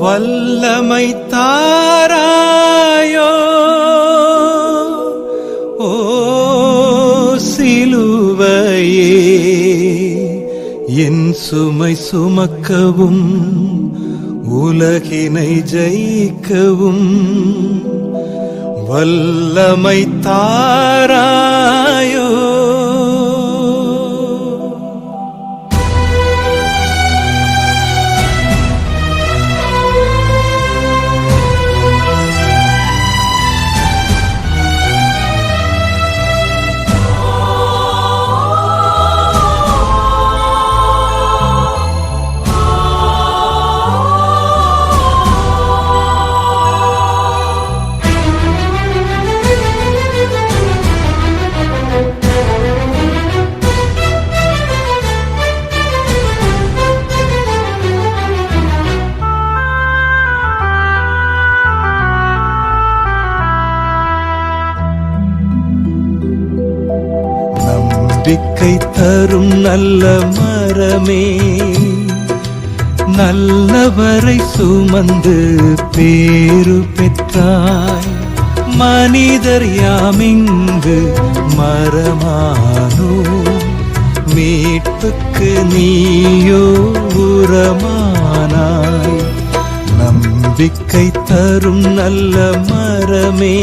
வல்லமை தாராயோ. ஓ சிலுவையே என் சுமை சுமக்கவும் உலகினை ஜெயிக்கவும். வல்லமை தாராய. வாழ்க்கை தரும் நல்ல மரமே. நல்லவரை சுமந்து பேரு பெற்றாய். மனிதர் யாமிங்கு மரமானோ. மீட்புக்கு நீயோ உரமானாய். நம்பிக்கை தரும் நல்ல மரமே.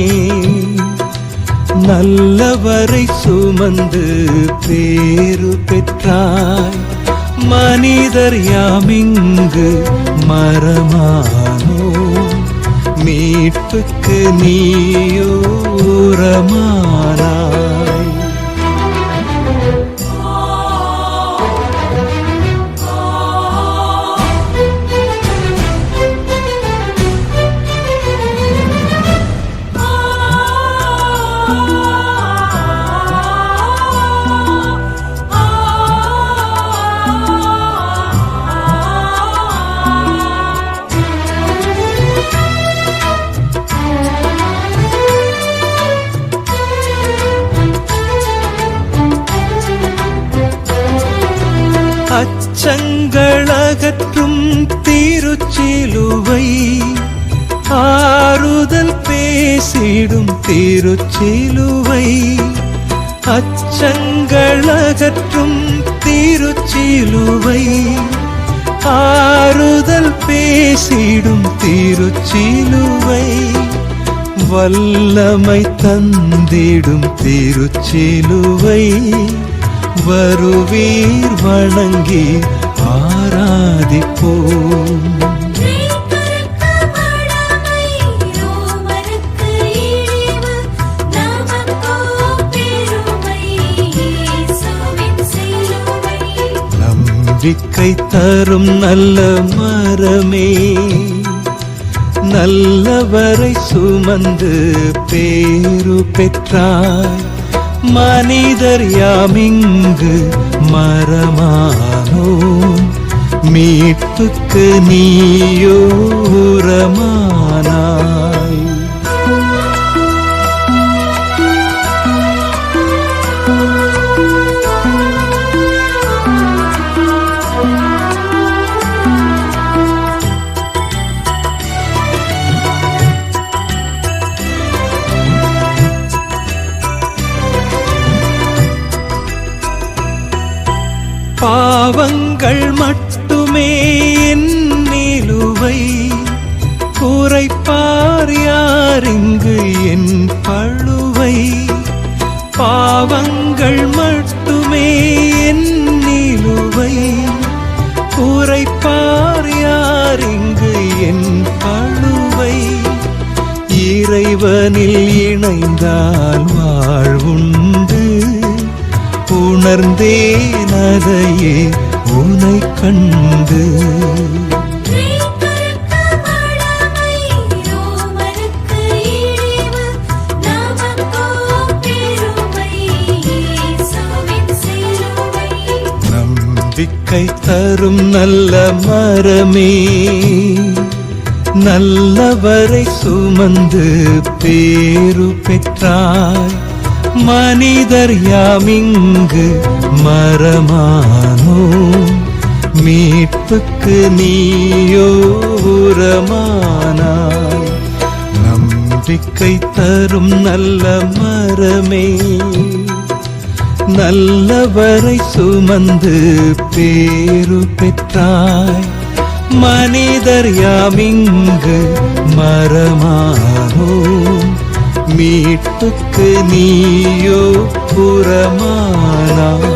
நல்லவரை சுமந்து பேரு பெற்றாய். மனிதர் யாமிங்கு மரமானோ? மீட்புக்கு நீயோரமானாய். அச்சங்களகற்றும் திருச்சிலுவை. ஆறுதல் பேசிடும் திருச்சிலுவை. அச்சங்களகற்றும் திருச்சிலுவை. ஆறுதல் பேசிடும் திருச்சிலுவை. வல்லமை தந்திடும் திருச்சிலுவை. வருவீர் வணங்கி ஆராதிப்போம் நம்பிக்கை தரும் நல்ல மரமே நல்லவரை சுமந்து பேரு பெற்றாய். மனிதர் யாமிங்கு மரமானோ? மீட்புக்கு நீயோரமானா பாவங்கள் மட்டுமே என் நிலுவை. குறைப்பார் யார் இங்கு என் பழுவை. பாவங்கள் மட்டுமே என் நிலுவை. குறைப்பார் யார் இங்கு என் பழுவை. இறைவனில் இணைந்தால் வாழ்வுண்டு. உணர்ந்தேன் அதையே உனை கண்டு நம்பிக்கை தரும் நல்ல மரமே நல்லவரை சுமந்து பேரு பெற்றாய். மனிதர் யாமிங்கு மரமானோ? மீட்புக்கு நீயோ உரமானாய் நம்பிக்கை தரும் நல்ல மரமே. நல்லவரை சுமந்து பேரு பெற்றாய். மனிதர் யாமிங்கு மரமானோ? மீட்புக்கு நீயோ புறமானாய்